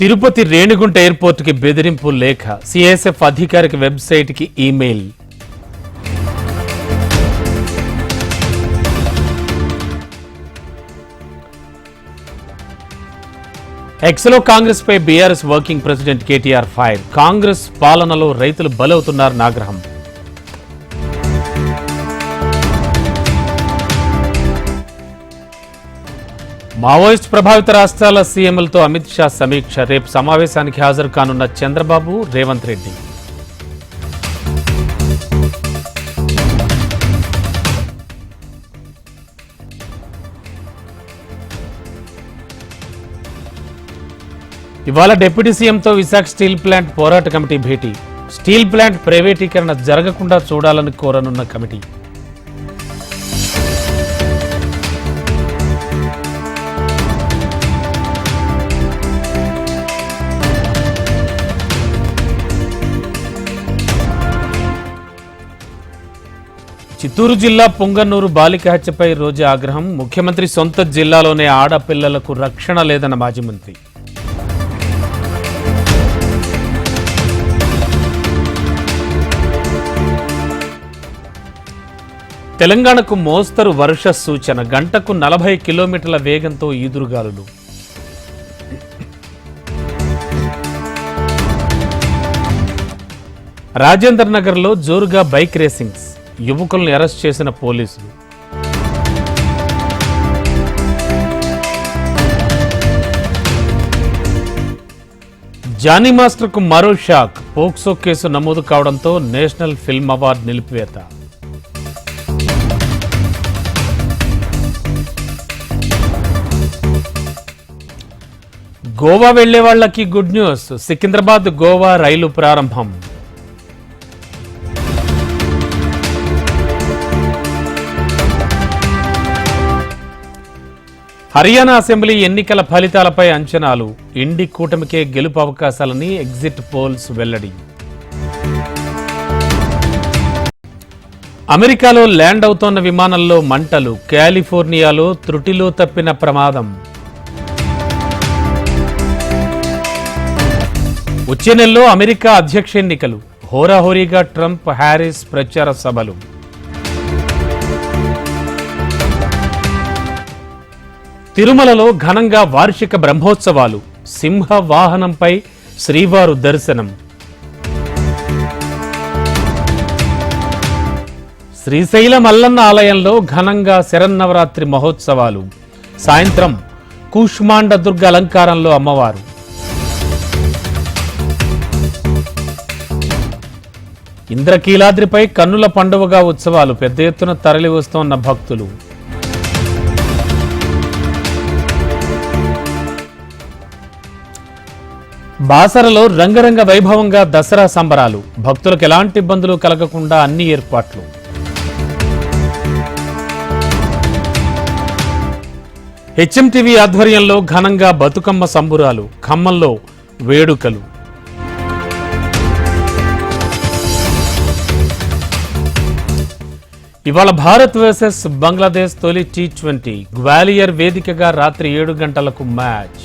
తిరుపతి రేణిగుంట ఎయిర్పోర్టుకి బెదిరింపు లేఖ. సిఎస్ఎఫ్ అధికారిక వెబ్సైట్కి ఈమెయిల్. ఎక్స్లో కాంగ్రెస్పై BRS working president KTR fire. Congress పాలనలో రైతులు బలవుతున్నారు నాగ్రహం. మావోయిస్ట్ ప్రభావిత రాష్ట్రాల సీఎంలతో అమిత్ షా సమీక్ష. రేపు సమావేశానికి హాజరు కానున్న చంద్రబాబు రేవంత్ రెడ్డి. ఇవాళ డిప్యూటీ సీఎంతో విశాఖ స్టీల్ ప్లాంట్ పోరాట కమిటీ భేటీ. స్టీల్ ప్లాంట్ ప్రైవేటీకరణ జరగకుండా చూడాలని కోరనున్న కమిటీ. చిత్తూరు జిల్లా పొంగన్నూరు బాలిక హత్యపై రోజు ఆగ్రహం. ముఖ్యమంత్రి సొంత జిల్లాలోనే ఆడపిల్లలకు రక్షణ లేదన్న మాజీ మంత్రి. తెలంగాణకు మోస్తరు వర్ష సూచన. గంటకు నలభై కిలోమీటర్ల వేగంతో ఈదురుగాలులు. రాజేందర్ నగర్లో జోరుగా బైక్ రేసింగ్స్. యువకులను అరెస్ట్ చేసిన పోలీసులు. జానీ మాస్టర్కు మరో షాక్. పోక్సో కేసు నమోదు కావడంతో నేషనల్ ఫిల్మ్ అవార్డు నిలిపివేత. గోవా వెళ్ళే వాళ్ళకి గుడ్ న్యూస్. సికింద్రాబాద్ గోవా రైలు ప్రారంభం. హర్యానా అసెంబ్లీ ఎన్నికల ఫలితాలపై అంచనాలు. ఇండి కూటమికే గెలుపు అవకాశాలని ఎగ్జిట్ పోల్స్ వెల్లడి. అమెరికాలో ల్యాండ్ అవుతోన్న విమానంలో మంటలు. కాలిఫోర్నియాలో త్రుటిలో తప్పిన ప్రమాదం. వచ్చే నెలలో అమెరికా అధ్యక్ష ఎన్నికలు. హోరాహోరీగా ట్రంప్ హ్యారిస్ ప్రచార సభలు. తిరుమలలో ఘనంగా వార్షిక బ్రహ్మోత్సవాలు సింహ వాహనంపై శ్రీవారు దర్శనం. శ్రీశైల మల్లన్న ఆలయంలో ఘనంగా శరన్నవరాత్రి మహోత్సవాలు. సాయంత్రం కూష్మాండ దుర్గ అలంకారంలో అమ్మవారు. ఇంద్రకీలాద్రిపై కన్నుల పండువగా ఉత్సవాలు పెద్ద ఎత్తున తరలి వస్తోన్న భక్తులు. బాసరలో రంగరంగ వైభవంగా దసరా సంబరాలు. భక్తులకు ఎలాంటి ఇబ్బందులు కలగకుండా అన్ని ఏర్పాట్లు. హెచ్ఎంటీవీ ఆధ్వర్యంలో ఘనంగా బతుకమ్మ సంబురాలు ఖమ్మంలో వేడుకలు. ఇవాళ భారత్ వర్సెస్ బంగ్లాదేశ్ తొలి టీ ట్వంటీ గ్వాలియర్ వేదికగా రాత్రి ఏడు గంటలకు మ్యాచ్.